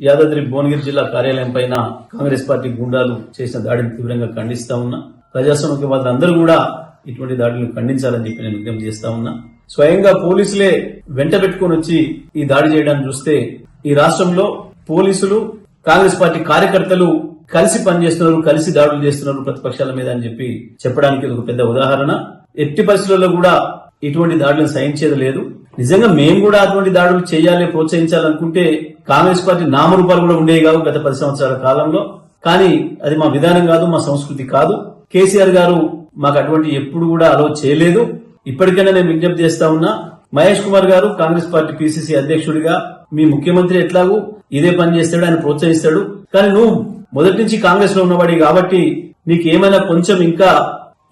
యాదాద్రి భువనగిరి జిల్లా కార్యాలయం పైన కాంగ్రెస్ పార్టీ గుండాలు చేసిన దాడిని తీవ్రంగా ఖండిస్తా ఉన్నా. ప్రజాస్వామ్యవాదులందరూ కూడా ఇటువంటి దాడులను ఖండించాలని చెప్పి నేను విజ్ఞప్తి చేస్తా ఉన్నా. స్వయంగా పోలీసులే వెంట పెట్టుకుని వచ్చి ఈ దాడి చేయడానికి చూస్తే ఈ రాష్ట్రంలో పోలీసులు కాంగ్రెస్ పార్టీ కార్యకర్తలు కలిసి పనిచేస్తున్నారు కలిసి దాడులు చేస్తున్నారు ప్రతిపక్షాల మీద అని చెప్పి చెప్పడానికి ఒక పెద్ద ఉదాహరణ. ఎట్టి పరిస్థితుల్లో కూడా ఇటువంటి దాడులను సహించేది లేదు. నిజంగా మేము కూడా అటువంటి దాడులు చేయాలి ప్రోత్సహించాలనుకుంటే కాంగ్రెస్ పార్టీ నామరూపాలు కూడా ఉండేవి కావు గత పది సంవత్సరాల కాలంలో. కానీ అది మా విధానం కాదు మా సంస్కృతి కాదు. కేసీఆర్ గారు మాకు అటువంటి ఎప్పుడు కూడా అలో చేయలేదు. ఇప్పటికైనా నేను విజ్ఞప్తి చేస్తా ఉన్నా మహేష్ కుమార్ గారు కాంగ్రెస్ పార్టీ పిసిసి అధ్యక్షుడిగా మీ ముఖ్యమంత్రి ఎట్లాగూ ఇదే పని చేస్తాడు ఆయన ప్రోత్సహిస్తాడు. కానీ నువ్వు మొదటి నుంచి కాంగ్రెస్లో ఉన్నవాడి కాబట్టి నీకు ఏమైనా కొంచెం ఇంకా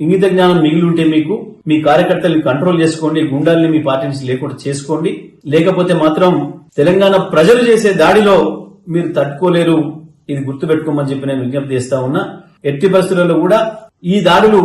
ఇంగిత జ్ఞానం మిగిలి ఉంటే మీకు మీ కార్యకర్తల్ని కంట్రోల్ చేసుకోండి గుండాల్ని మీ పార్టీ నుంచి లేకుండా చేసుకోండి. లేకపోతే మాత్రం తెలంగాణ ప్రజలు చేసే దాడిలో మీరు తట్టుకోలేరు. ఇది గుర్తుపెట్టుకోమని చెప్పి నేను విజ్ఞప్తి చేస్తా ఉన్నా. ఎట్టి పరిస్థితులలో కూడా ఈ దాడులు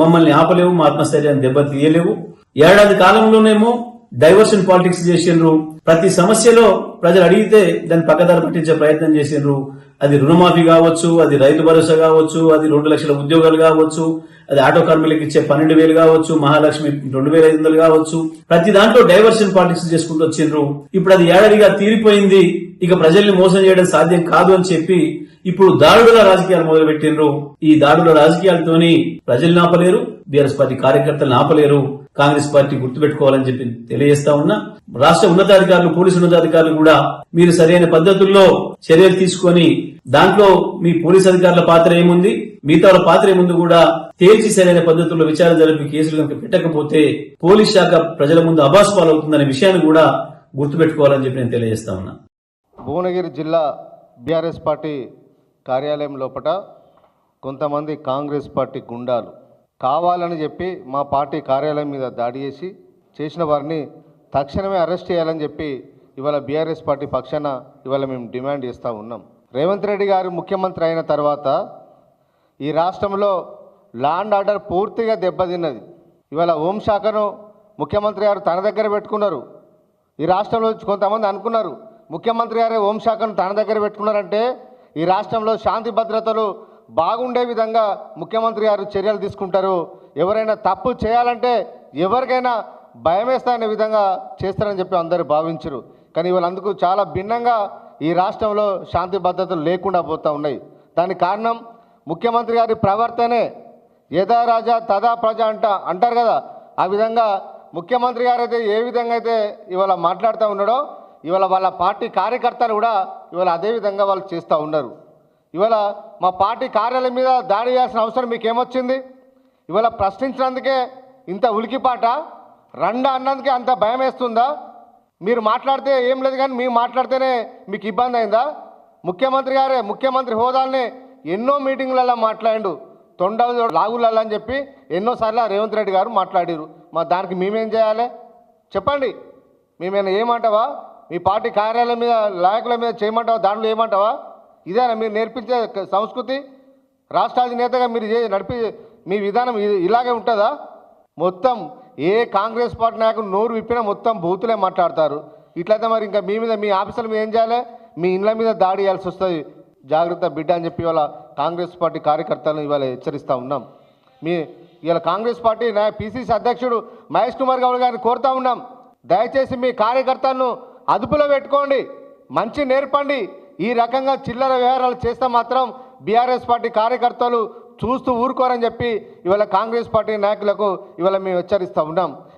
మమ్మల్ని ఆపలేవు మా ఆత్మస్థైర్యాన్ని దెబ్బతీయలేవు. ఏడాది కాలంలోనేమో డైవర్షన్ పాలిటిక్స్ చేసిండ్రు. ప్రతి సమస్యలో ప్రజలు అడిగితే దాన్ని పక్కదారి పట్టించే ప్రయత్నం చేసిండ్రు. అది రుణమాఫీ కావచ్చు అది రైతు భరోసా కావచ్చు అది రెండు లక్షల ఉద్యోగాలు కావచ్చు అది ఆటో కార్మికులకు ఇచ్చే పన్నెండు వేలు కావచ్చు మహాలక్ష్మి రెండు వేల ఐదు వందలు కావచ్చు. ప్రతి దాంట్లో డైవర్షన్ పాలిటిక్స్ చేసుకుంటూ వచ్చిండ్రు. ఇప్పుడు అది ఏడాదిగా తీరిపోయింది. ఇక ప్రజల్ని మోసం చేయడం సాధ్యం కాదు అని చెప్పి ఇప్పుడు దాడుల రాజకీయాలు మొదలు పెట్టిండ్రు ఈ దాడుల రాజకీయాలతోని ప్రజల్ని ఆపలేరు బీఆర్ఎస్ పార్టీ కార్యకర్తలను ఆపలేరు కాంగ్రెస్ పార్టీ గుర్తుపెట్టుకోవాలని చెప్పి తెలియజేస్తా ఉన్నా. రాష్ట్ర ఉన్నతాధికారులు పోలీసు ఉన్నతాధికారులు కూడా మీరు సరైన పద్ధతుల్లో చర్యలు తీసుకొని దాంట్లో మీ పోలీస్ అధికారుల పాత్ర ఏముంది? మిగతా వాళ్ళ పాత్ర ఏముంది కూడా తేల్చి సరైన పద్ధతుల్లో విచారణ జరిపి కేసులు కనుక పెట్టకపోతే పోలీస్ శాఖ ప్రజల ముందు అబాస్ పాలవుతుందనే విషయాన్ని కూడా గుర్తుపెట్టుకోవాలని చెప్పి నేను తెలియజేస్తా ఉన్నా. భువనగిరి జిల్లా బీఆర్ఎస్ పార్టీ కార్యాలయం లోపట కొంతమంది కాంగ్రెస్ పార్టీ గుండాలు కావాలని చెప్పి మా పార్టీ కార్యాలయం మీద దాడి చేసి చేసిన వారిని తక్షణమే అరెస్ట్ చేయాలని చెప్పి ఇవాళ బీఆర్ఎస్ పార్టీ పక్షాన ఇవాళ మేము డిమాండ్ చేస్తూ ఉన్నాం. రేవంత్ రెడ్డి గారు ముఖ్యమంత్రి అయిన తర్వాత ఈ రాష్ట్రంలో ల్యాండ్ ఆర్డర్ పూర్తిగా దెబ్బతిన్నది. ఇవాళ హోంశాఖను ముఖ్యమంత్రి గారు తన దగ్గర పెట్టుకున్నారు. ఈ రాష్ట్రంలో కొంతమంది అనుకున్నారు ముఖ్యమంత్రి గారే హోంశాఖను తన దగ్గర పెట్టుకున్నారంటే ఈ రాష్ట్రంలో శాంతి భద్రతలు బాగుండే విధంగా ముఖ్యమంత్రి గారు చర్యలు తీసుకుంటారు. ఎవరైనా తప్పు చేయాలంటే ఎవరికైనా భయమేస్తాయనే విధంగా చేస్తారని చెప్పి అందరూ భావించరు. కానీ వాళ్ళందుకు చాలా భిన్నంగా ఈ రాష్ట్రంలో శాంతి భద్రతలు లేకుండా పోతూ ఉన్నాయి. దానికి కారణం ముఖ్యమంత్రి గారి ప్రవర్తనే. యథా రాజా తదా ప్రజ అంట అంటారు కదా. ఆ విధంగా ముఖ్యమంత్రి గారు అయితే ఏ విధంగా అయితే ఇవాళ మాట్లాడుతూ ఉన్నాడో ఇవాళ వాళ్ళ పార్టీ కార్యకర్తలు కూడా ఇవాళ అదే విధంగా వాళ్ళు చేస్తూ ఉన్నారు. ఇవాళ మా పార్టీ కార్యాలయం మీద దాడి చేయాల్సిన అవసరం మీకు ఏమొచ్చింది ఇవాళ ప్రశ్నించినందుకే ఇంత ఉలికిపాట రండా అన్నందుకే అంత భయం వేస్తుందా? మీరు మాట్లాడితే ఏం లేదు కానీ మీరు మాట్లాడితేనే మీకు ఇబ్బంది అయిందా? ముఖ్యమంత్రి గారే ముఖ్యమంత్రి హోదాల్ని ఎన్నో మీటింగ్లలో మాట్లాడిండు. తొండలు లాగులలో అని చెప్పి ఎన్నోసార్లు రేవంత్ రెడ్డి గారు మాట్లాడారు. మా దానికి మేమేం చేయాలి? చెప్పండి. మేమైనా ఏమంటావా? మీ పార్టీ కార్యాలయం మీద నాయకుల మీద చేయమంటావా? దాంట్లో ఏమంటావా? ఇదేనా మీరు నేర్పించే సంస్కృతి? రాష్ట్ర అధినేతగా మీరు నడిపి మీ విధానం ఇలాగే ఉంటుందా? మొత్తం ఏ కాంగ్రెస్ పార్టీ నాయకుడు నోరు విప్పినా మొత్తం బూతులే మాట్లాడతారు. ఇట్లయితే మరి ఇంకా మీ మీద మీ ఆఫీసుల మీద ఏం చేయాలి? మీ ఇండ్ల మీద దాడి చేయాల్సి వస్తుంది. జాగ్రత్త బిడ్డ అని చెప్పి ఇవాళ కాంగ్రెస్ పార్టీ కార్యకర్తలను ఇవాళ హెచ్చరిస్తూ ఉన్నాం. మీ ఇవాళ కాంగ్రెస్ పార్టీ నా పిసిసి అధ్యక్షుడు మహేష్ కుమార్ గౌడ్ గారిని కోరుతా ఉన్నాం. దయచేసి మీ కార్యకర్తలను అదుపులో పెట్టుకోండి. మంచి నేర్పండి. ఈ రకంగా చిల్లర వ్యవహారాలు చేస్తే మాత్రం బీఆర్ఎస్ పార్టీ కార్యకర్తలు చూస్తూ ఊరుకోరని చెప్పి ఇవాళ కాంగ్రెస్ పార్టీ నాయకులకు ఇవాళ మేము హెచ్చరిస్తూ ఉన్నాం.